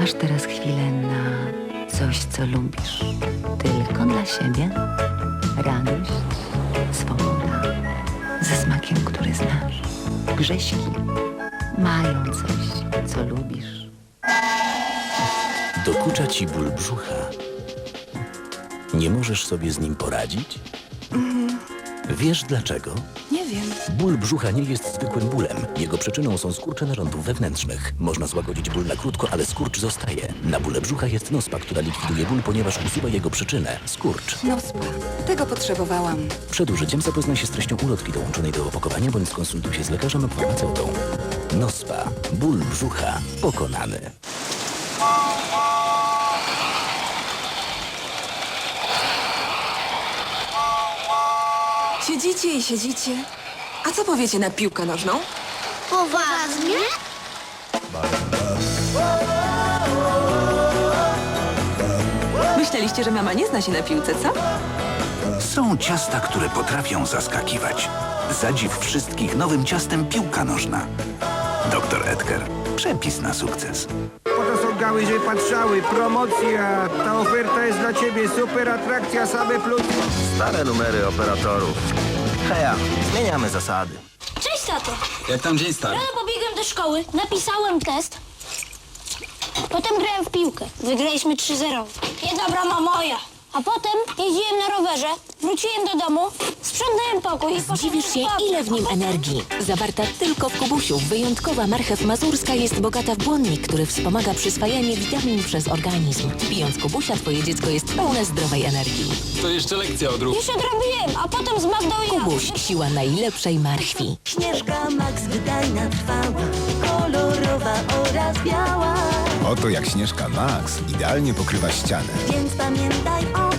Masz teraz chwilę na coś, co lubisz. Tylko dla siebie. Radość, swoboda. Ze smakiem, który znasz. Grześki mają coś, co lubisz. Dokucza ci ból brzucha. Nie możesz sobie z nim poradzić? Wiesz dlaczego? Wiem. Ból brzucha nie jest zwykłym bólem. Jego przyczyną są skurcze narządów wewnętrznych. Można złagodzić ból na krótko, ale skurcz zostaje. Na bóle brzucha jest nospa, która likwiduje ból, ponieważ usuwa jego przyczynę skurcz. No spa. Tego potrzebowałam. Przed użyciem zapoznaj się z treścią ulotki dołączonej do opakowania bądź skonsultuj się z lekarzem lub farmaceutą. Nospa. Ból brzucha pokonany. Siedzicie i siedzicie. A co powiecie na piłkę nożną? Poważnie? Myśleliście, że mama nie zna się na piłce, co? Są ciasta, które potrafią zaskakiwać. Zadziw wszystkich nowym ciastem piłka nożna. Doktor Edgar. Przepis na sukces. Oto są gałęzie patrzały, promocja. Ta oferta jest dla ciebie, super atrakcja, same plus. Stare numery operatorów. Heja, zmieniamy zasady. Cześć, tato. Jak tam dzień stary? Rano pobiegłem do szkoły, napisałem test. Potem grałem w piłkę. Wygraliśmy 3-0. Jedna brama moja. A potem jeździłem na rowerze, wróciłem do domu, sprzątałem pokój i poszedłem Zdziwisz się, spać. ile w nim energii. Zawarta tylko w Kubusiu, wyjątkowa marchew mazurska jest bogata w błonnik, który wspomaga przyswajanie witamin przez organizm. Pijąc Kubusia, twoje dziecko jest pełne zdrowej energii. To jeszcze lekcja odrób. Już odrobiłem, a potem z Magdą i Kubuś, siła najlepszej marchwi. Śnieżka Max wydajna trwała, kolorowa oraz biała. Oto jak Śnieżka Max idealnie pokrywa ścianę. Więc pamiętaj o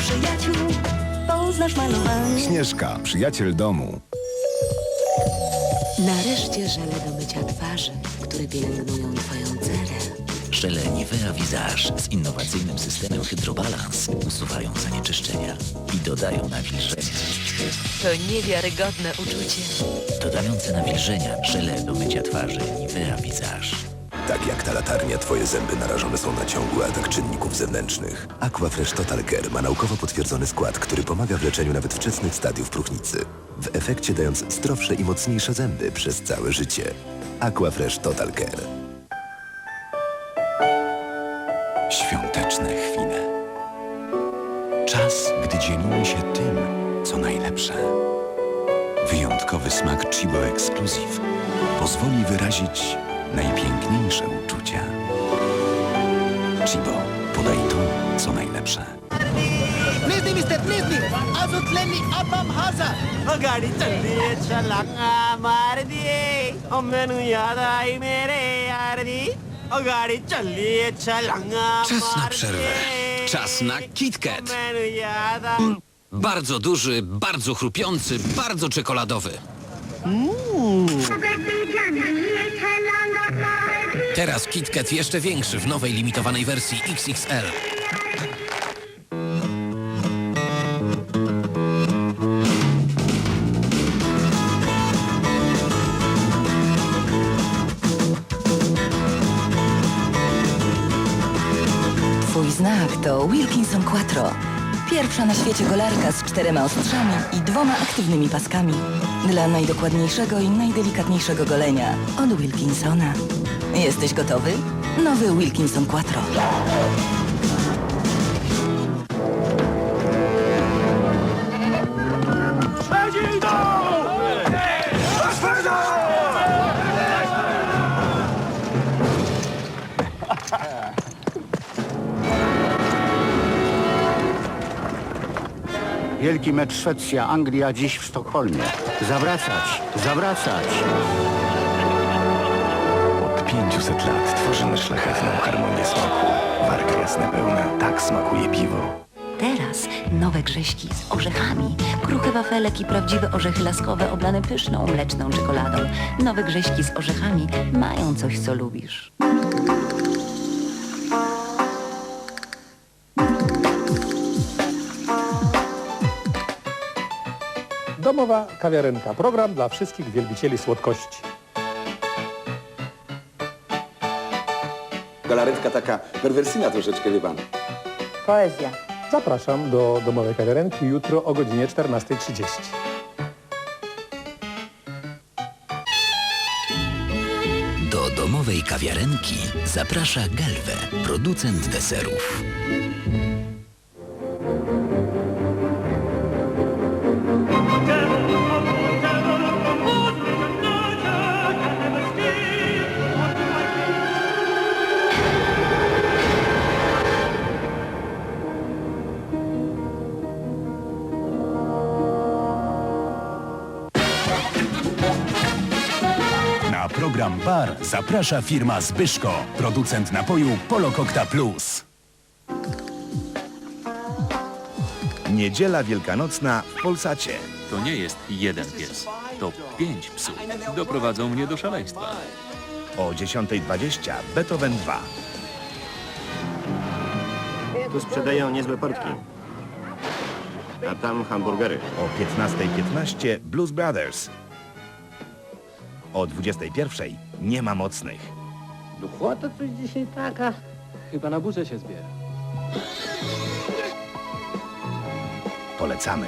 przyjaciół. Poznasz malowanie. Śnieżka, przyjaciel domu. Nareszcie żele do mycia twarzy, które pielęgnują twoją cerę. Żele Nivea Visage z innowacyjnym systemem Hydrobalans usuwają zanieczyszczenia i dodają nawilżenia. To niewiarygodne uczucie. Dodające nawilżenia żele do mycia twarzy Nivea Visage. Tak jak ta latarnia, twoje zęby narażone są na ciągły atak czynników zewnętrznych. Aquafresh Total Care ma naukowo potwierdzony skład, który pomaga w leczeniu nawet wczesnych stadiów próchnicy. W efekcie dając zdrowsze i mocniejsze zęby przez całe życie. Aquafresh Total Care. Świąteczne chwile. Czas, gdy dzielimy się tym, co najlepsze. Wyjątkowy smak Chibo Exclusive pozwoli wyrazić najpiękniejsze uczucia. Chibo, podaj to, co najlepsze. Czas na przerwę. Czas na Kit Kat. Mm, bardzo duży, bardzo chrupiący, bardzo czekoladowy. Teraz KitKat jeszcze większy w nowej limitowanej wersji XXL. Twój znak to Wilkinson Quattro. Pierwsza na świecie golarka z czterema ostrzami i dwoma aktywnymi paskami. Dla najdokładniejszego i najdelikatniejszego golenia od Wilkinsona. Jesteś gotowy? Nowy Wilkinson Quattro. Wielki mecz Szwecja-Anglia dziś w Sztokholmie. Zawracać, zawracać. Od 500 lat tworzymy szlachetną harmonię smaku. Warka jasne pełna, tak smakuje piwo. Teraz nowe grześki z orzechami. Kruche wafelek i prawdziwe orzechy laskowe oblane pyszną, mleczną czekoladą. Nowe grześki z orzechami mają coś, co lubisz. Domowa kawiarenka. Program dla wszystkich wielbicieli słodkości. Galaretka taka perwersyjna troszeczkę, wie pan. Poezja. Zapraszam do domowej kawiarenki jutro o godzinie 14.30. Do domowej kawiarenki zaprasza Gelwe, producent deserów. Program Bar zaprasza firma Zbyszko, producent napoju Polokokta Plus. Niedziela Wielkanocna w Polsacie. To nie jest jeden pies, to pięć psów. Doprowadzą mnie do szaleństwa. O 10.20 Beethoven 2. Tu sprzedają niezłe portki. A tam hamburgery. O 15.15 Blues Brothers. O 21.00 Nie ma mocnych. Duchota coś dzisiaj taka. Chyba na burzę się zbiera. Polecamy.